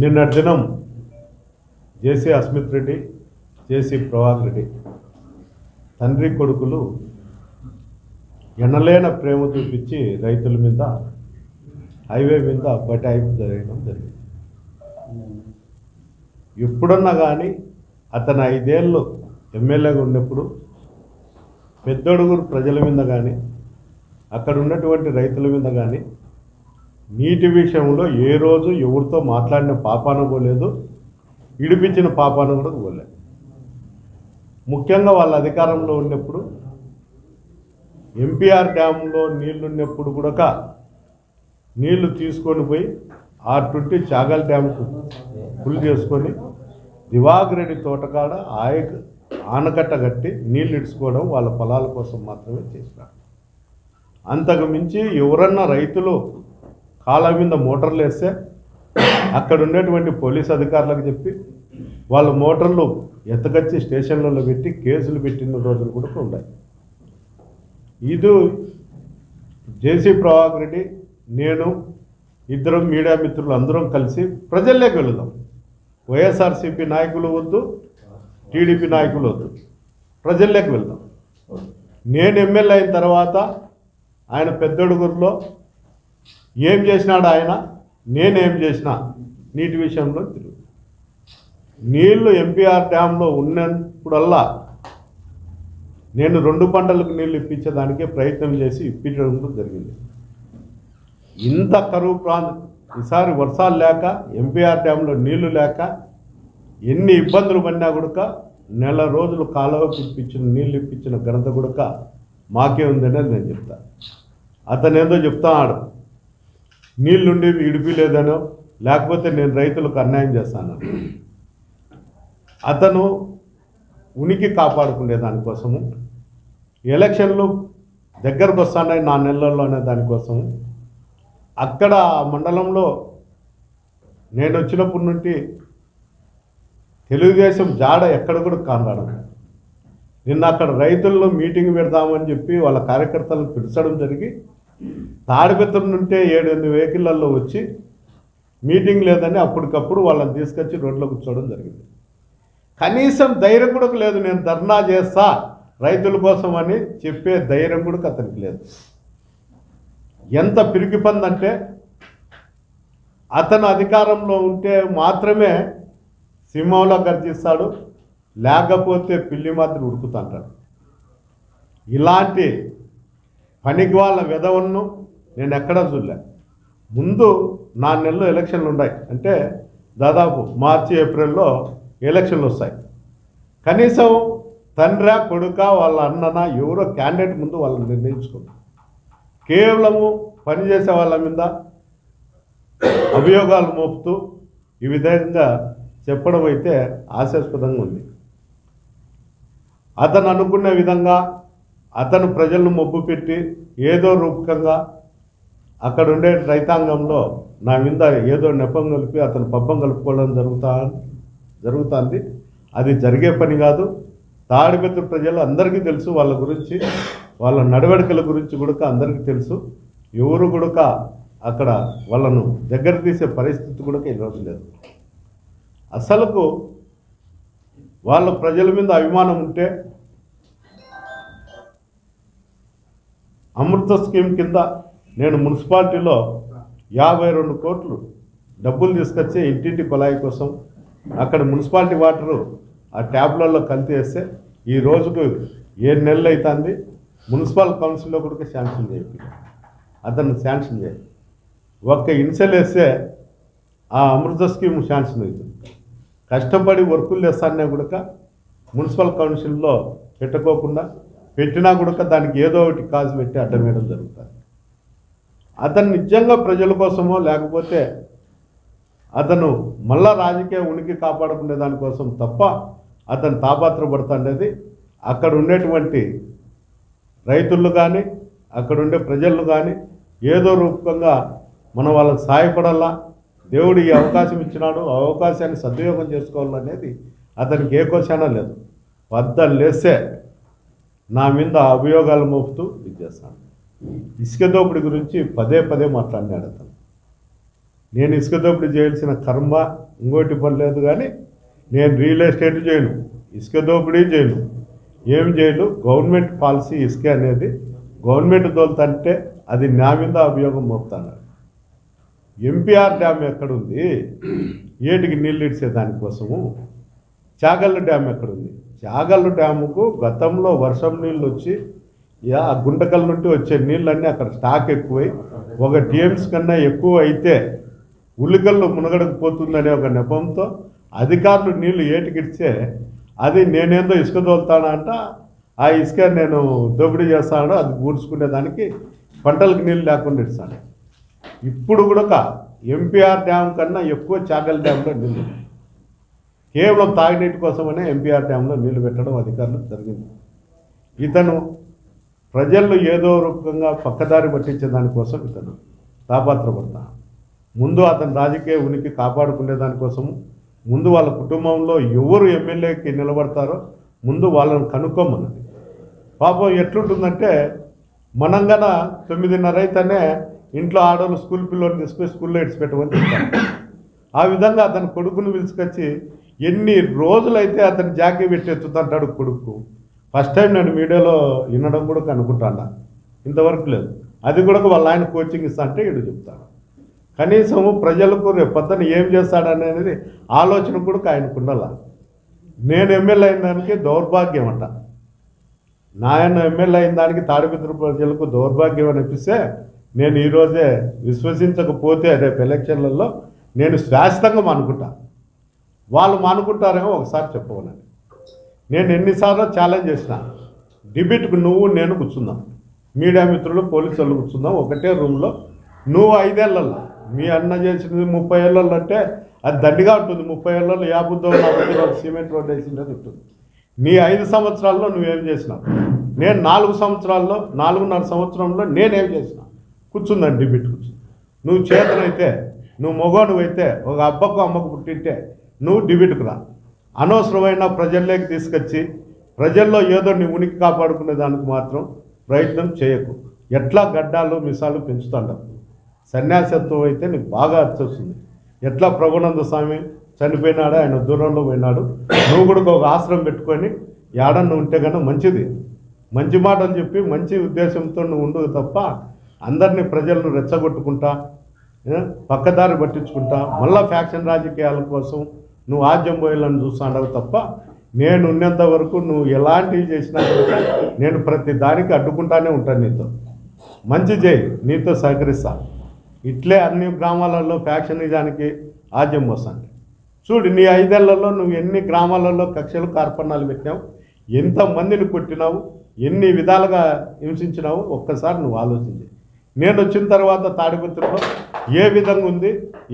నిన్న దినం JC Asmit Reddy JC Prabhakar Reddy తండ్రి కొడుకులు ఎనలేన ప్రేమ చూపించి రైతుల మీద హైవే మీద బటాయింపు జరగడం జరిగింది. ఎప్పుడన్నా కానీ అతను ఐదేళ్ళు ఎమ్మెల్యేగా ఉన్నప్పుడు పెద్దడుగురు ప్రజల మీద కానీ అక్కడ ఉన్నటువంటి రైతుల మీద కానీ నీటి విషయంలో ఏ రోజు ఎవరితో మాట్లాడిన పాపాన పోలేదు ఇడిపించిన పాపాన కూడా పోలేదు ముఖ్యంగా వాళ్ళ అధికారంలో ఉన్నప్పుడు ఎంపీఆర్ డ్యాంలో నీళ్ళు ఉన్నప్పుడు కూడా నీళ్ళు తీసుకొని పోయి ఆ ట్వంటీ చాగల్ డ్యామ్కు ఫుల్ చేసుకొని దివాగిరెడ్డి తోటకాడ ఆయ ఆనకట్ట కట్టి నీళ్ళు ఇడుచుకోవడం వాళ్ళ పొలాల కోసం మాత్రమే చేసినారు. అంతకు మించి ఎవరన్నా రైతులు కాళ్ళ మీద మోటార్లు వేస్తే అక్కడ ఉండేటువంటి పోలీస్ అధికారులకు చెప్పి వాళ్ళ మోటార్లు ఎత్తకొచ్చి స్టేషన్లలో పెట్టి కేసులు పెట్టిన రోజులు కూడా ఉన్నాయి. ఇది జేసీ ప్రభాకర్ రెడ్డి నేను ఇద్దరం మీడియా మిత్రులు అందరం కలిసి ప్రజల్లోకి వెళదాం. వైఎస్ఆర్సీపీ నాయకులు వద్దు టీడీపీ నాయకులు వద్దు. ప్రజల్లోకి వెళ్దాం. నేను ఎమ్మెల్యే అయిన తర్వాత ఆయన పెద్దడుగురులో ఏం చేసినాడు ఆయన? నేనేం చేసిన? నీటి విషయంలో తిరుగు. నీళ్ళు ఎంపీఆర్ డ్యాంలో ఉన్నప్పుడల్లా నేను రెండు పంటలకు నీళ్ళు ఇప్పించేదానికే ప్రయత్నం చేసి ఇప్పించడం కూడా జరిగింది. ఇంత కరువు ప్రాంతం ఈసారి వర్షాలు లేక ఎంపీఆర్ డ్యాంలో నీళ్ళు లేక ఎన్ని ఇబ్బందులు పడినా కూడక నెల రోజులు కాలువకి ఇప్పించిన నీళ్ళు ఇప్పించిన ఘనత కూడక మాకే ఉందనేది నేను చెప్తా. అతను ఏదో చెప్తాడు నీళ్ళుండి ఇడిపిలేదనో లేకపోతే నేను రైతులకు అన్యాయం చేస్తాను. అతను ఉనికి కాపాడుకునే దానికోసము ఎలక్షన్లు దగ్గరకు వస్తానని నా నెలల్లో అనే దానికోసము అక్కడ ఆ మండలంలో నేను వచ్చినప్పటి నుండి తెలుగుదేశం జాడ ఎక్కడ కూడా కానరాడం. నిన్న అక్కడ రైతుల్లో మీటింగ్ పెడదామని చెప్పి వాళ్ళ కార్యకర్తలను పిలిచడం జరిగి తాడిపెత్తడం నుంటే ఏడు ఎనిమిది వెహికల్లో వచ్చి మీటింగ్ లేదని అప్పటికప్పుడు వాళ్ళని తీసుకొచ్చి రోడ్లో కూర్చోవడం జరిగింది. కనీసం ధైర్యం కూడా లేదు నేను ధర్నా చేస్తా రైతుల కోసం అని చెప్పే ధైర్యం కూడా అతనికి లేదు. ఎంత పిరికి పందంటే అతను అధికారంలో ఉంటే మాత్రమే సింహంలో గర్జిస్తాడు లేకపోతే పిల్లి మాత్రం ఉడుకుతుంటాడు ఇలాంటి పనికి వాళ్ళ విధవన్ను నేను ఎక్కడా చూడలే. ముందు నా నెలలో ఎలక్షన్లు ఉన్నాయి అంటే దాదాపు మార్చి ఏప్రిల్లో ఎలక్షన్లు వస్తాయి. కనీసం తండ్రి కొడుక వాళ్ళ అన్నన ఎవరో క్యాండిడేట్ ముందు వాళ్ళని నిర్ణయించుకోండి కేవలము పనిచేసే వాళ్ళ మీద అభియోగాలు మోపుతూ ఈ విధంగా చెప్పడం అయితే ఆశాస్పదంగా ఉంది. అతను అనుకున్న విధంగా అతను ప్రజలను మొబ్బు పెట్టి ఏదో రూపకంగా అక్కడ ఉండే రైతాంగంలో నా మీద ఏదో నెపం కలిపి అతను పబ్బం కలుపుకోవడం జరుగుతా జరుగుతుంది. అది జరిగే పని కాదు. తాడిపెత్తు ప్రజలు అందరికీ తెలుసు వాళ్ళ గురించి వాళ్ళ నడవడికల గురించి కూడా అందరికీ తెలుసు. ఎవరు కూడా అక్కడ వాళ్ళను దగ్గర తీసే పరిస్థితి కూడా ఈరోజు లేదు. అసలుకు వాళ్ళ ప్రజల మీద అభిమానం ఉంటే అమృత స్కీమ్ కింద నేను మున్సిపాలిటీలో యాభై రెండు కోట్లు డబ్బులు తీసుకొచ్చి ఇంటింటి కుళాయి కోసం అక్కడ మున్సిపాలిటీ వాటరు ఆ ట్యాబ్లలో కలిపి వేస్తే ఈ రోజుకు ఏడు నెలలు అవుతుంది మున్సిపల్ కౌన్సిల్లో కూడా శాంక్షన్ చేయాలి అతను శాంక్షన్ చేయాలి ఒక్క ఇన్సెల్ వేస్తే ఆ అమృత స్కీమ్ శాంక్షన్ అవుతుంది. కష్టపడి వర్కులు చేస్తానే కూడా మున్సిపల్ కౌన్సిల్లో పెట్టుకోకుండా పెట్టినా కూడా దానికి ఏదో ఒకటి కాజు పెట్టి అడ్డం వేయడం జరుగుతుంది. అతను నిజంగా ప్రజల కోసమో లేకపోతే అతను మళ్ళా రాజకీయ ఉనికి కాపాడుకునే దానికోసం తప్ప అతను తాపాత్రపడుతుండేది అక్కడ ఉండేటువంటి రైతులు కానీ అక్కడ ఉండే ప్రజలు కానీ ఏదో రూపకంగా మనం వాళ్ళకి సహాయపడాలా? దేవుడు ఈ అవకాశం ఇచ్చినాడు ఆ అవకాశాన్ని సద్వినియోగం చేసుకోవాలనేది అతనికి ఏ క్వశ్చన లేదు. వద్ద లేస్తే నా మీద అభియోగాలు మోపుతూ ఇది చేస్తాను. ఇసుక దోపిడీ గురించి పదే పదే మాట్లాడినాడు అతను. నేను ఇసుక దోపిడీ చేయాల్సిన కర్మ ఇంకోటి పని లేదు కానీ నేను రియల్ ఎస్టేట్ చేయను ఇసుక దోపిడీ చేయను. ఏం చేయను? గవర్నమెంట్ పాలసీ ఇసుక అనేది గవర్నమెంట్ దోలుతంటే అది నా మీద అభియోగం మోపుతాను. ఎంపీఆర్ డ్యామ్ ఎక్కడుంది? ఏటికి నీళ్ళు ఇడిచే దానికోసము చాగల్లు డ్యామ్ ఎక్కడుంది? చాగల్లు డ్యాముకు గతంలో వర్షం నీళ్ళు వచ్చి ఆ గుంటకల్ నుండి వచ్చే నీళ్ళన్నీ అక్కడ స్టాక్ ఎక్కువై ఒక టీఎంస్ కన్నా ఎక్కువ అయితే ఉల్లికల్లు మునగడకు పోతుందనే ఒక నెపంతో అధికారులు నీళ్ళు ఏటికిడితే అది నేనేందో ఇసుక తోలుతానా అంట ఆ ఇసుక నేను దోపిడీ చేస్తాను అది కూర్చుకునే దానికి పంటలకు నీళ్ళు లేకుండా ఇస్తాను. ఇప్పుడు కూడా ఎంపీఆర్ డ్యామ్ కన్నా ఎక్కువ చాగల్ డ్యాంలో నీళ్ళు. కేవలం తాగునీటి కోసమనే ఎంపీఆర్ డ్యాంలో నీళ్ళు పెట్టడం అధికారులు జరిగింది. ఇతను ప్రజల్లో ఏదో రూపంగా పక్కదారి పట్టించే దానికోసం ఇతను తాపాత్రపడతా. ముందు అతని రాజకీయ ఉనికి కాపాడుకునే దానికోసము ముందు వాళ్ళ కుటుంబంలో ఎవరు ఎమ్మెల్యేకి నిలబడతారో ముందు వాళ్ళని కనుక్కోమన్నది. పాపం ఎట్లుంటుందంటే మనంగన తొమ్మిదిన్నర అయితేనే ఇంట్లో ఆడవాళ్ళు స్కూల్ పిల్లల్ని తీసుకొని స్కూల్లో ఇడిచిపెట్టమని చెప్తారు. ఆ విధంగా అతని కొడుకుని పిలుచుకొచ్చి ఎన్ని రోజులైతే అతను జాకీ పెట్టి ఎత్తుతుంటాడు కొడుకు. ఫస్ట్ టైం నేను మీడియాలో వినడం కూడా కనుక్కుంటాను ఇంతవరకు లేదు. అది కూడా వాళ్ళ ఆయన కోచింగ్ ఇస్తా అంటే ఇడు చెప్తాను కనీసం ప్రజలకు రేపు పొద్దున ఏం చేస్తాడనేది ఆలోచన కూడా ఆయనకు ఉండాల. నేను ఎమ్మెల్యే అయిన దానికి దౌర్భాగ్యం అంట. నాయన ఎమ్మెల్యే అయిన దానికి తాడిపిత్ర ప్రజలకు దౌర్భాగ్యం అనిపిస్తే నేను ఈరోజే విశ్వసించకపోతే రేపు ఎలక్షన్లలో నేను శాశ్వతంగా మానుకుంటా. వాళ్ళు మానుకుంటారేమో ఒకసారి చెప్పవనండి. నేను ఎన్నిసార్లు ఛాలెంజ్ చేసిన. డిబేట్కు నువ్వు నేను కూర్చుందాం మీడియా మిత్రులు పోలీసు వాళ్ళు కూర్చుందాం ఒకటే రూమ్లో నువ్వు ఐదేళ్ళలో మీ అన్న చేసినది ముప్పై ఏళ్ళల్లో అంటే అది దండిగా ఉంటుంది. ముప్పై ఏళ్ళలో యాభుద్దో నలభై రోడ్డు సిమెంట్ రోడ్డు వేసిండేది ఉంటుంది. నీ ఐదు సంవత్సరాల్లో నువ్వేం చేసినావు? నేను నాలుగు సంవత్సరాల్లో నాలుగున్నర సంవత్సరంలో నేనేం చేసిన? కూర్చుందండి డిబిట్ కూర్చుంది నువ్వు చేతనైతే నువ్వు మొగోడు అయితే ఒక అబ్బకు అమ్మకు పుట్టింటే నువ్వు డిబిట్కు రా. అనవసరమైన ప్రజల్లోకి తీసుకొచ్చి ప్రజల్లో ఏదో నీ ఉనికి కాపాడుకునే దానికి మాత్రం ప్రయత్నం చేయకు. ఎట్లా గడ్డాలు మిసాలు పెంచుతాడు? సన్యాసత్వం అయితే నీకు బాగా అర్థొస్తుంది ఎట్లా ప్రభునంద స్వామి చనిపోయినాడు ఆయన దూరంలో పోయినాడు నువ్వు కూడా ఒక ఆశ్రమం పెట్టుకొని ఏడన్నా ఉంటే కన్నా మంచిది. మంచి మాటలు చెప్పి మంచి ఉద్దేశంతో నువ్వు ఉండదు తప్ప అందరినీ ప్రజలను రెచ్చగొట్టుకుంటా పక్కదారి పట్టించుకుంటా మళ్ళా ఫ్యాక్షన్ రాజకీయాల కోసం నువ్వు ఆద్యం పోయాలని చూస్తాడవు తప్ప నేను ఉన్నంత వరకు నువ్వు ఎలాంటివి చేసినా కూడా నేను ప్రతి దానికి అడ్డుకుంటానే ఉంటాను నీతో. మంచి చేయి నీతో సహకరిస్తా. ఇట్లే అన్ని గ్రామాలలో ఫ్యాక్షన్ నిజానికి ఆద్యం పోస్తాను చూడు నీ ఐదేళ్ళలో నువ్వు ఎన్ని గ్రామాలలో కక్షలు కార్పణాలు పెట్టినావు ఎంతమందిని కొట్టినావు ఎన్ని విధాలుగా హింసించినావు ఒక్కసారి నువ్వు ఆలోచించి. నేను వచ్చిన తర్వాత తాడిపత్రిలో ఏ విధంగా ఉంది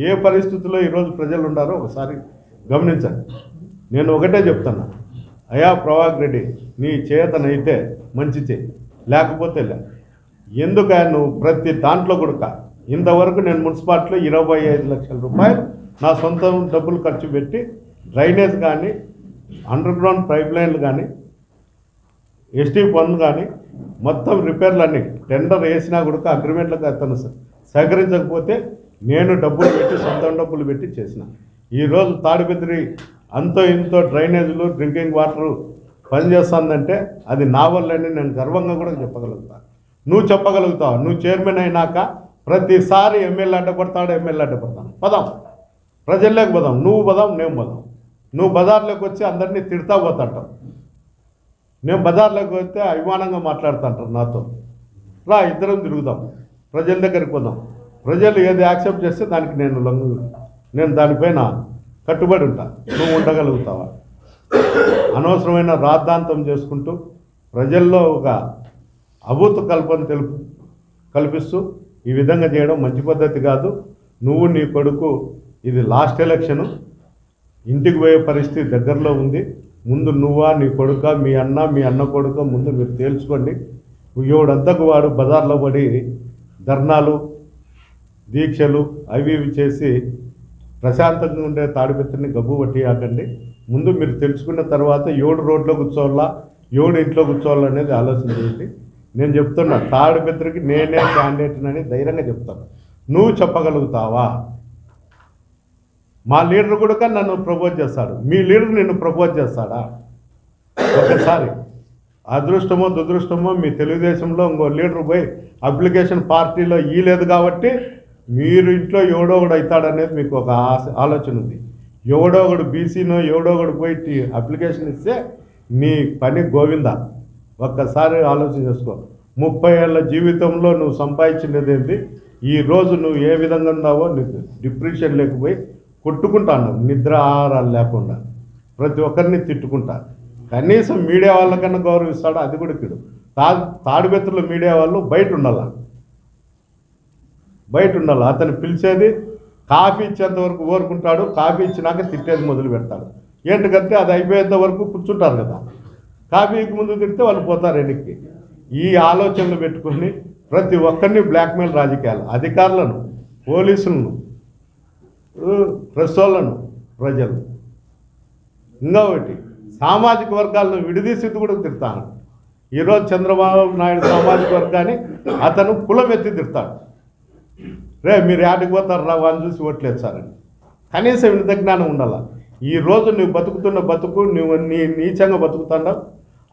ఏ పరిస్థితుల్లో ఈరోజు ప్రజలు ఉన్నారో ఒకసారి గమనించండి. నేను ఒకటే చెప్తున్నా. అయా ప్రభాక్ రెడ్డి నీ చేతనైతే మంచి చేయి. లేకపోతే లే. ఎందుక నువ్వు ప్రతి దాంట్లో కూడా ఇంతవరకు నేను మున్సిపాలిటీలో ఇరవై ఐదు లక్షల రూపాయలు నా సొంత డబ్బులు ఖర్చు పెట్టి డ్రైనేజ్ కానీ అండర్ గ్రౌండ్ పైప్ లైన్లు కానీ ఎస్టీ పన్ను కానీ మొత్తం రిపేర్లు టెండర్ వేసినా కూడా అగ్రిమెంట్లకు అతను సహకరించకపోతే నేను డబ్బులు పెట్టి సొంత డబ్బులు పెట్టి చేసిన. ఈరోజు తాడిపత్రి అంతో ఇంతో డ్రైనేజీలు డ్రింకింగ్ వాటర్ పనిచేస్తుందంటే అది నా వల్లనే నేను గర్వంగా కూడా చెప్పగలుగుతాను నువ్వు చెప్పగలుగుతావు. నువ్వు చైర్మన్ అయినాక ప్రతిసారి ఎమ్మెల్యే అడ్డపడతాడు ఎమ్మెల్యే అడ్డపడతాను పదాం. ప్రజల్లోకి పోదాం. నువ్వు పోదాం నేను పదాం. నువ్వు బజార్లోకి వచ్చి అందరినీ తిడతా పోతాంటావు. నేను బజార్లోకి వస్తే అభిమానంగా మాట్లాడుతుంటారు నాతో. రా ఇద్దరం తిరుగుదాం. ప్రజల దగ్గరికి పోదాం. ప్రజలు ఏది యాక్సెప్ట్ చేస్తే దానికి నేను లంగు నేను దానిపైన కట్టుబడి ఉంటా. నువ్వు ఉండగలుగుతావా? అనవసరమైన రాద్ధాంతం చేసుకుంటూ ప్రజల్లో ఒక అభూత కల్పన తెలుపు కల్పిస్తూ ఈ విధంగా చేయడం మంచి పద్ధతి కాదు. నువ్వు నీ కొడుకు ఇది లాస్ట్ ఎలక్షను. ఇంటికి పోయే పరిస్థితి దగ్గరలో ఉంది. ముందు నువ్వా నీ కొడుక మీ అన్న మీ అన్న కొడుక ముందు మీరు తేల్చుకోండి. ఎవడంతకు వాడు బజార్లో పడి ధర్నాలు దీక్షలు అవి ఇవి చేసి ప్రశాంతంగా ఉండే తాడిపెత్తని గబ్బు పట్టియాకండి ముందు మీరు తెలుసుకున్న తర్వాత ఏడు రోడ్లో కూర్చోవాలా ఏడు ఇంట్లో కూర్చోవాలా అనేది ఆలోచన చేయండి. నేను చెప్తున్నా తాడిపెత్తరికి నేనే క్యాండిడేట్ అని ధైర్యంగా చెప్తాను. నువ్వు చెప్పగలుగుతావా? మా లీడర్ కూడా నన్ను ప్రపోజ్ చేస్తాడు. మీ లీడర్ నిన్ను ప్రపోజ్ చేస్తాడా? ఒకసారి అదృష్టమో దురదృష్టమో మీ తెలుగుదేశంలో ఇంకో లీడర్ పోయి అప్లికేషన్ పార్టీలో ఇయ్యలేదు కాబట్టి మీరు ఇంట్లో ఎవడో ఒకడు అవుతాడనేది మీకు ఒక ఆశ ఆలోచన ఉంది. ఎవడో ఒకడు బీసీనో ఎవడో ఒకడు పోయి అప్లికేషన్ ఇస్తే నీ పని గోవింద. ఒక్కసారి ఆలోచన చేసుకో. ముప్పై ఏళ్ళ జీవితంలో నువ్వు సంపాదించినది ఏంటి ఈ రోజు నువ్వు ఏ విధంగా ఉన్నావో నీకు డిప్రెషన్ లేకపోయి కొట్టుకుంటాను. నిద్ర ఆహారాలు లేకుండా. ప్రతి ఒక్కరిని తిట్టుకుంటా. కనీసం మీడియా వాళ్ళకన్నా గౌరవిస్తాడు? అది కూడా ఇక్కడ తా తాడిబెత్తుల మీడియా వాళ్ళు బయట ఉండాల? బయట ఉండాలి అతను పిలిచేది కాఫీ ఇచ్చేంత వరకు ఊరుకుంటాడు. కాఫీ ఇచ్చినాక తిట్టేది మొదలు పెడతాడు. ఏంటంటే అది అయిపోయేంత వరకు కూర్చుంటారు కదా. కాఫీకి ముందు తిడితే వాళ్ళు పోతారు వెనక్కి. ఈ ఆలోచనలు పెట్టుకుని ప్రతి ఒక్కరిని బ్లాక్మెయిల్ రాజకీయాలు అధికారులను పోలీసులను ప్రెస్ వాళ్ళను ప్రజలు ఇంకా ఒకటి సామాజిక వర్గాలను విడదీసి కూడా తిడతాను. ఈరోజు చంద్రబాబు నాయుడు సామాజిక వర్గాన్ని అతను కులం ఎత్తి తిడతాడు. రే మీరు యాడికి పోతారు రా చూసి ఓట్లేదు సార్ అని. కనీసం ఇంత జ్ఞానం ఉండాలా? ఈ రోజు నువ్వు బతుకుతున్న బతుకు నువ్వు నీ నీచంగా బతుకుతున్నావు.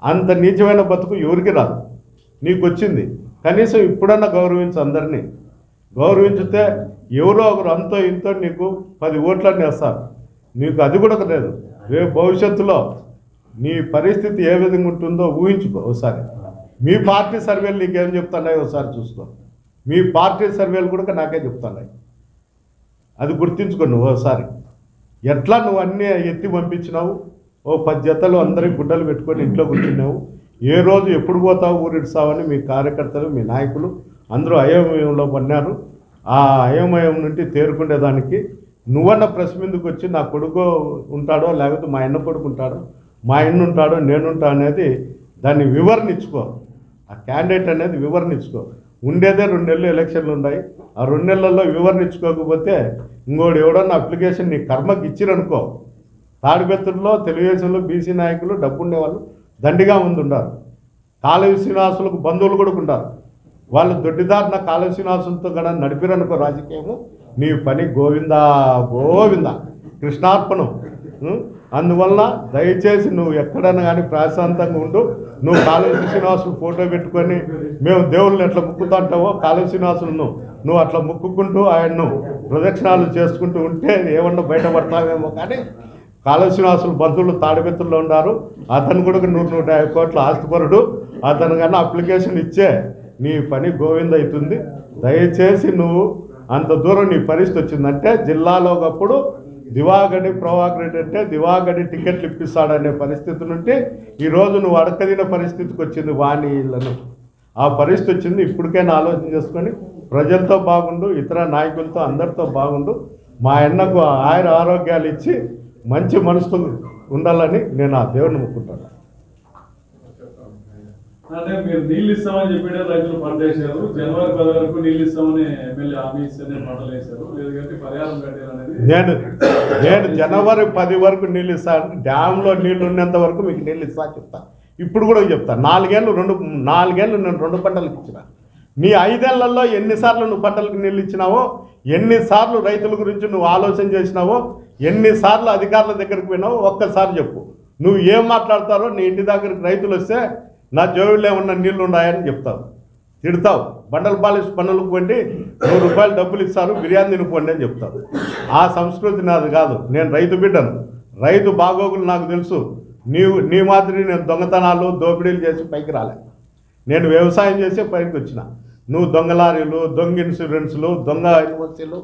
అంత నీచమైన బతుకు ఎవరికి రాదు. నీకు వచ్చింది. కనీసం ఇప్పుడన్నా గౌరవించు అందరినీ. గౌరవించితే ఎవరో ఒకరు అంతో ఇంతో నీకు పది ఓట్లని వేస్తారు. నీకు అది కూడా లేదు. రేపు భవిష్యత్తులో నీ పరిస్థితి ఏ విధంగా ఉంటుందో ఊహించుకో ఒకసారి. మీ పార్టీ సర్వేలు నీకేం చెప్తున్నాయో ఒకసారి చూసుకో. మీ పార్టీ సర్వేలు కూడా నాకే చెప్తున్నాయి. అది గుర్తించుకో నువ్వు ఒకసారి. ఎట్లా నువ్వు అన్నీ ఎత్తి పంపించినావు? ఓ పది జతలు అందరికి గుడ్డలు పెట్టుకొని ఇంట్లో కూర్చున్నావు. ఏ రోజు ఎప్పుడు పోతావు ఊరిస్తావని మీ కార్యకర్తలు మీ నాయకులు అందరూ అయోమయంలో పడినారు ఆ అయోమయం నుండి తేరుకునేదానికి నువ్వన్న ప్రెస్ మీదకి వచ్చి నా కొడుకు ఉంటాడో లేకపోతే మా అన్న కొడుకు ఉంటాడో మా అన్న ఉంటాడో నేనుంటా అనేది దాన్ని వివరణ ఇచ్చుకో ఆ క్యాండిడేట్ అనేది వివరణ ఇచ్చుకో ఉండేదే రెండు నెలలు ఎలక్షన్లు ఉన్నాయి. ఆ రెండు నెలల్లో వివరణ ఇచ్చుకోకపోతే ఇంకోటి ఎవడన్నా అప్లికేషన్ నీ కర్మకి ఇచ్చిరనుకో తాడిపెత్తుల్లో తెలుగుదేశంలో బీసీ నాయకులు డబ్బుండే వాళ్ళు దండిగా ముందు ఉన్నారు శ్రీనివాసులకు బంధువులు కూడా ఉంటారు వాళ్ళు దొడ్డిదారిన కాళవి శ్రీనివాసులతో కూడా నడిపిరనుకో రాజకీయము నీ పని గోవిందా గోవిందా కృష్ణార్పణం అందువల్ల దయచేసి నువ్వు ఎక్కడైనా కానీ ప్రశాంతంగా ఉండు. నువ్వు కాళేశ్వర శ్రీనివాసులు ఫోటో పెట్టుకొని మేము దేవుళ్ళని ఎట్లా ముక్కుతుంటావో కాళేశ్వర శ్రీనివాసులను నువ్వు అట్లా ముక్కుకుంటూ ఆయన్ను ప్రదక్షిణాలు చేసుకుంటూ ఉంటే ఏమన్నా బయటపడతావేమో కానీ కాళీ శ్రీనివాసులు బంధువులు తాడిపెత్తుల్లో ఉన్నారు. అతను కూడా నూట నూట యాభై కోట్ల ఆస్తిపరుడు అతను కన్నా అప్లికేషన్ ఇచ్చే నీ పని గోవింద అవుతుంది. దయచేసి నువ్వు అంత దూరం నీ పరిస్థితి వచ్చిందంటే జిల్లాలో ఒకప్పుడు దివాగడి ప్రభాకర్ అంటే దివాగడి టికెట్లు ఇప్పిస్తాడనే పరిస్థితి నుండి ఈరోజు నువ్వు అడకదిన పరిస్థితికి వచ్చింది వాణి ఇళ్ళను ఆ పరిస్థితి వచ్చింది ఇప్పటికైనా ఆలోచన చేసుకొని ప్రజలతో బాగుండు ఇతర నాయకులతో అందరితో బాగుండు. మా అన్నకు ఆయన ఆరోగ్యాలు ఇచ్చి మంచి మనసుతో ఉండాలని నేను ఆ దేవుని మొక్కుంటాను అంటే మీరు నీళ్ళు ఇస్తామని చెప్పి రైతులు పంట వేశారు. జనవరి పది వరకు నీళ్ళు ఇస్తామని ఎమ్మెల్యే హామీ ఇస్తేనే పంటలు వేశారు. లేదంటే పరిహారం కట్టారు. నేను నేను జనవరి పది వరకు నీళ్ళు ఇస్తాను డ్యాంలో నీళ్ళు ఉన్నంత వరకు మీకు నీళ్ళు ఇస్తా చెప్తా. ఇప్పుడు కూడా చెప్తా. నాలుగేళ్ళు రెండు నాలుగేళ్ళు నేను రెండు పంటలకు ఇచ్చిన. నీ ఐదేళ్ళలో ఎన్నిసార్లు నువ్వు పంటలకు నీళ్ళు ఇచ్చినావో ఎన్నిసార్లు రైతుల గురించి నువ్వు ఆలోచన చేసినావో ఎన్నిసార్లు అధికారుల దగ్గరికి పోయినావో ఒక్కసారి చెప్పు. నువ్వు ఏం మాట్లాడతారో నీ ఇంటి దగ్గరికి రైతులు వస్తే నా జోబులో ఏమన్నా నీళ్ళు ఉన్నాయని చెప్తావు తిడతావు. బండలు పాలిష్ పనులకు పోండి నూరు రూపాయలు డబ్బులు ఇస్తారు బిర్యానీ తినిపోండి అని చెప్తావు ఆ సంస్కృతి నాది కాదు. నేను రైతు బిడ్డను. రైతు బాగోగులు నాకు తెలుసు. నీవు నీ మాదిరి నేను దొంగతనాలు దోపిడీలు చేసి పైకి రాలే. నేను వ్యవసాయం చేసే పైకి వచ్చిన. నువ్వు దొంగ లారీలు దొంగ ఇన్సూరెన్స్లు దొంగ యూనివర్సిటీలు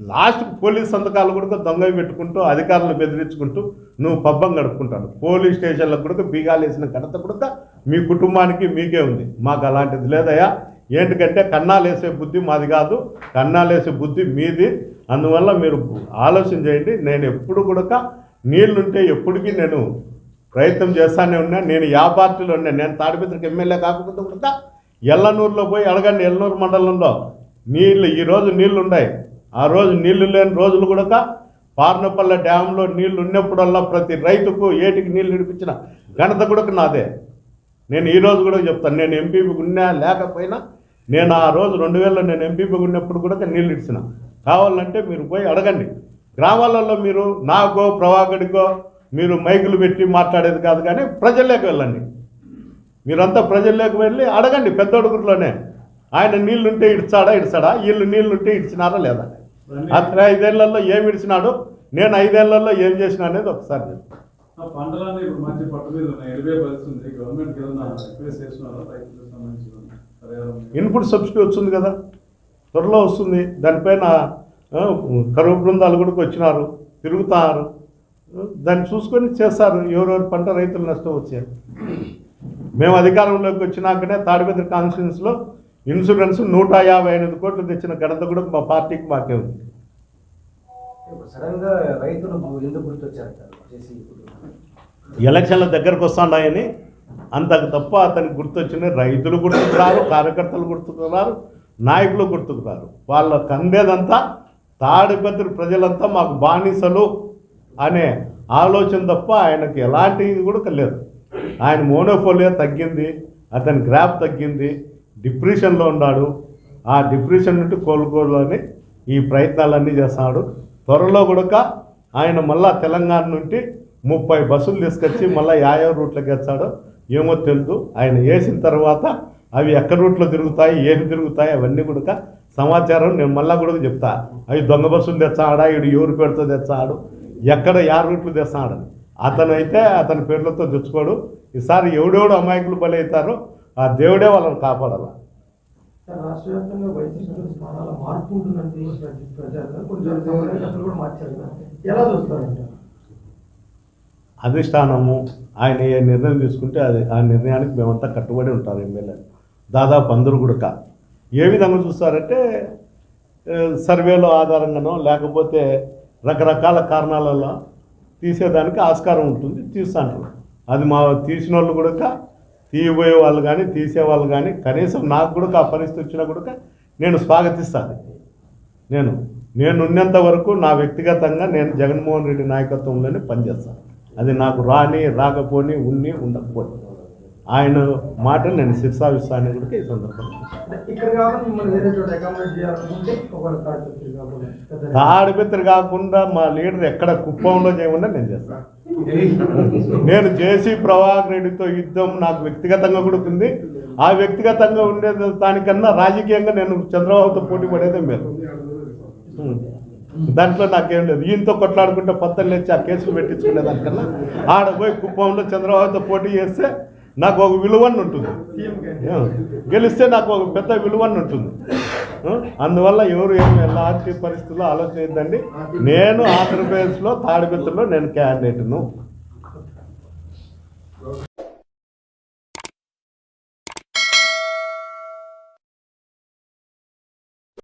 లాస్ట్ పోలీస్ సంతకాలు కూడా దొంగవి పెట్టుకుంటూ అధికారులను బెదిరించుకుంటూ నువ్వు పబ్బం గడుపుకుంటాను. పోలీస్ స్టేషన్లకు కూడా బీగాలేసిన కడత ఘనత కూడా మీ కుటుంబానికి మీకే ఉంది. మాకు అలాంటిది లేదయ్యా. ఏంటికంటే కన్నాలేసే బుద్ధి మాది కాదు. కన్నాలేసే బుద్ధి మీది. అందువల్ల మీరు ఆలోచన చేయండి. నేను ఎప్పుడు కూడా నీళ్ళుంటే ఎప్పటికీ నేను ప్రయత్నం చేస్తానే ఉన్నా. నేను యా పార్టీలో ఉన్నా. నేను తాడిపత్రికి ఎమ్మెల్యే కాకపోతే కూడా ఎల్లనూరులో పోయి అడగండి. ఎల్లనూరు మండలంలో నీళ్ళు ఈ రోజు ఉన్నాయి ఆ రోజు నీళ్ళు లేని రోజులు కూడా పార్నపల్లె డ్యాంలో నీళ్ళు ఉన్నప్పుడల్లా ప్రతి రైతుకు ఏటికి నీళ్ళు నడిపించిన ఘనత కూడా నాదే. నేను ఈ రోజు కూడా చెప్తాను నేను ఎంపీపీ ఉన్నా లేకపోయినా నేను ఆ రోజు రెండు వేలలో నేను ఎంపీపీ ఉన్నప్పుడు కూడా నీళ్ళు ఇచ్చిన కావాలంటే మీరు పోయి అడగండి. గ్రామాలలో మీరు నాకో ప్రవాహకుడికో మీరు మైకులు పెట్టి మాట్లాడేది కాదు కానీ ప్రజల్లోకి వెళ్ళండి. మీరంతా ప్రజల్లోకి వెళ్ళి అడగండి పెద్దోడుగురిలోనే ఆయన నీళ్ళుంటే ఇడ్చాడా ఇడ్చాడా? వీళ్ళు నీళ్ళుంటే ఇడ్చినారా లేదా? అతను ఐదేళ్ళలో ఏం ఇడిచినాడు నేను ఐదేళ్ళలో ఏం చేసిన అనేది ఒకసారి పంటలన్నీ ఇప్పుడు మంచి పట్టు మీద గవర్నమెంట్ రైతులకు పరిహారం? ఇన్పుట్ సబ్సిడీ వస్తుంది కదా. త్వరలో వస్తుంది. దానిపైన కరువు బృందాలు కూడా వచ్చినారు. తిరుగుతున్నారు దాన్ని చూసుకొని చేస్తారు. ఎవరెవరి పంట రైతులు నష్టం వచ్చారు. మేము అధికారంలోకి వచ్చినాకనే తాడిపత్రి కాన్స్టిట్యూన్స్లో ఇన్సూరెన్స్ నూట యాభై ఎనిమిది కోట్లు తెచ్చిన ఘనత కూడా మా పార్టీకి మాకే ఉంది. ఎలక్షన్ల దగ్గరకు వస్తున్నాయని అంతకు తప్ప అతనికి గుర్తొచ్చిన రైతులు గుర్తుకురారు కార్యకర్తలు గుర్తుకురారు నాయకులు గుర్తుకురారు. వాళ్ళకు అందేదంతా తాడిపత్రి ప్రజలంతా మాకు బానిసలు అనే ఆలోచన తప్ప ఆయనకి ఎలాంటిది కూడా లేదు ఆయన మోనోఫోలియా తగ్గింది అతని గ్రాఫ్ తగ్గింది డిప్రెషన్లో ఉన్నాడు. ఆ డిప్రెషన్ నుండి కోలుకోవాలని ఈ ప్రయత్నాలన్నీ చేస్తున్నాడు. త్వరలో కూడా ఆయన మళ్ళా తెలంగాణ నుండి ముప్పై బస్సులు తీసుకొచ్చి మళ్ళీ యాయో రూట్లోకి వచ్చాడో ఏమో తెలుదు. ఆయన వేసిన తర్వాత అవి ఎక్కడ రూట్లో తిరుగుతాయి ఏమి తిరుగుతాయి అవన్నీ కూడా సమాచారం నేను మళ్ళా కూడా చెప్తా. అవి దొంగ బస్సులు తెచ్చాడా ఇడు ఎవరు పేరుతో తెచ్చాడు ఎక్కడ యా రూట్లు తెస్తాడు అతను అయితే అతని పేర్లతో తెచ్చుకోడు. ఈసారి ఎవడెవడు అమాయకులు బలవుతారో ఆ దేవుడే వాళ్ళని కాపాడాల? అధిష్టానము ఆయన ఏ నిర్ణయం తీసుకుంటే అది ఆ నిర్ణయానికి మేమంతా కట్టుబడి ఉంటారు ఎమ్మెల్యే. దాదాపు అందరూ కూడా ఏ విధంగా చూస్తారంటే సర్వేలో ఆధారంగానో లేకపోతే రకరకాల కారణాలలో తీసేదానికి ఆస్కారం ఉంటుంది తీస్తాంటారు అది మా తీసిన వాళ్ళు కూడా తీయబోయే వాళ్ళు కానీ తీసే వాళ్ళు కానీ కనీసం నాకు కూడా ఆ పరిస్థితి వచ్చినా కూడా నేను స్వాగతిస్తాను. నేను నేను ఉన్నంత వరకు నా వ్యక్తిగతంగా నేను జగన్మోహన్ రెడ్డి నాయకత్వంలోనే పనిచేస్తాను. అది నాకు రాని రాకపోని ఉన్ని ఉండకపోని. ఆయన మాట నేను శిర్సావిస్తానని కూడా ఈ ఒక తాడిపత్రి కాకుండా మా లీడర్ ఎక్కడ కుప్పంలో చేయమన్నా నేను చేస్తాను నేను జేసీ ప్రభాకర్ రెడ్డితో యుద్ధం నాకు వ్యక్తిగతంగా కూడా ఉంది. ఆ వ్యక్తిగతంగా ఉండే దానికన్నా రాజకీయంగా నేను చంద్రబాబుతో పోటీ పడేదే మేలు. ఉం. దాంట్లో నాకేం లేదు. ఈయనతో కొట్లాడుకుంటే పత్తలు లేచి ఆ కేసులు పెట్టించుకునే దానికన్నా ఆడ పోయి కుప్పంలో చంద్రబాబుతో పోటీ చేస్తే నాకు ఒక విలువన్న ఉంటుంది. గెలిస్తే నాకు ఒక పెద్ద విలువన్న ఉంటుంది. అందువల్ల ఎవరు ఏమి ఎలాంటి పరిస్థితుల్లో ఆలోచించద్దండి నేను ఆంధ్రప్రదేశ్లో తాడిపత్రిలో నేను క్యాండిడేట్ను